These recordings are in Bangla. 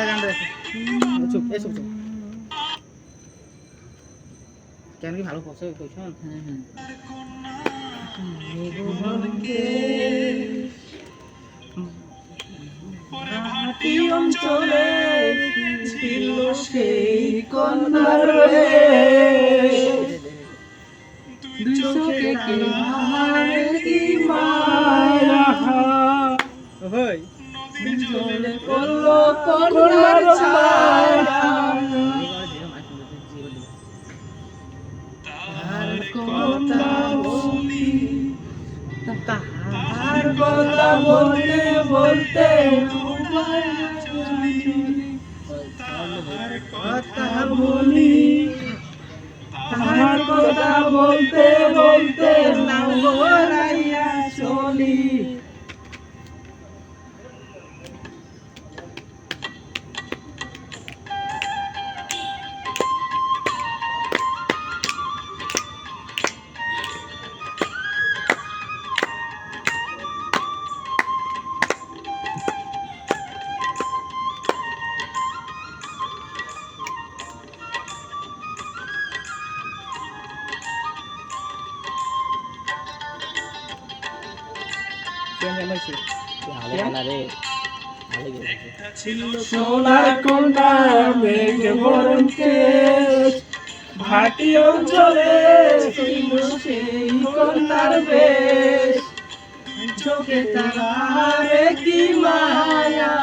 চুপ চুপ চুপ কেন কি ভালো পছন্দ কইছন হ্যাঁ হ্যাঁ। অঞ্চলে ছিল সেই কন্যার দুই চোখে কি মায়া ওই চলে পড়ল ছায়া। তার কথা বলি তাহার কথা বলতে বলতে তাহার কথা ভালো গানা রে ভালো গেছে সোনার কন্যা মেঘ বরণ কেশ ভাটি অঞ্চলে ছিল সেই কন্যার বেশ চোখে তাহারে কি মায়া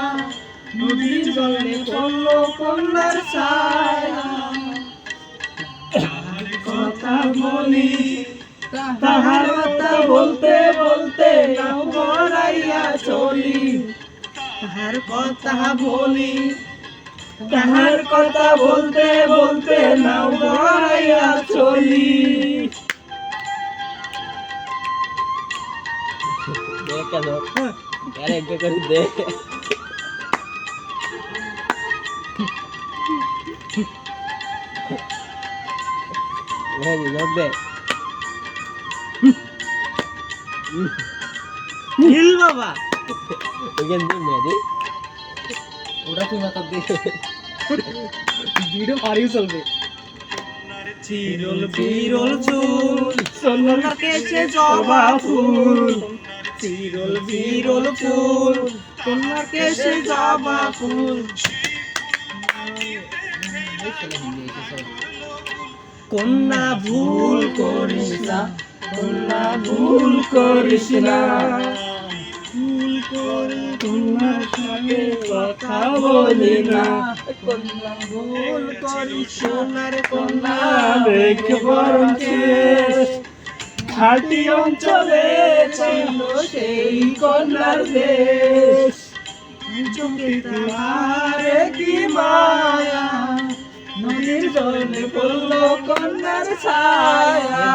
নদীর জলে পড়ল কন্যার ছায়া কথা বলি তাহার কথা বলতে বলতে নাও গড়াইয়া চলি তাহার কথা বলি তাহার কথা বলতে বলতে নাও গড়াইয়া চলি দেখ হিল বাবা। ওইখান দিয়ে মেয়েদে ওটা তুই মাথা দে ভিডিও পারিও চলবে। কন্যা ভুল করিস না। কন্যা ভুল করিস না। ভুল করে কন্যার সঙ্গে কথা বলি না। কন্যা ভুল করিস, সোনার কন্যা দেখে বরং কেশ ঘাটি অঞ্চলে ছিল সেই কন্যার দেশ। তাহারে কি মায়া। নদীর জলে পড়ল কন্যার ছায়া।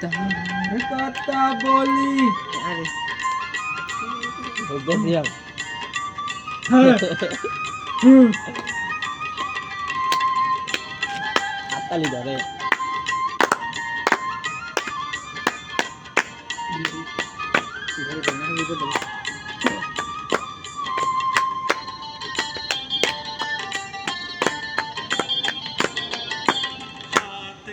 তাহার কথা বলি ওকে দিও হাততালি ধরে ওকে অত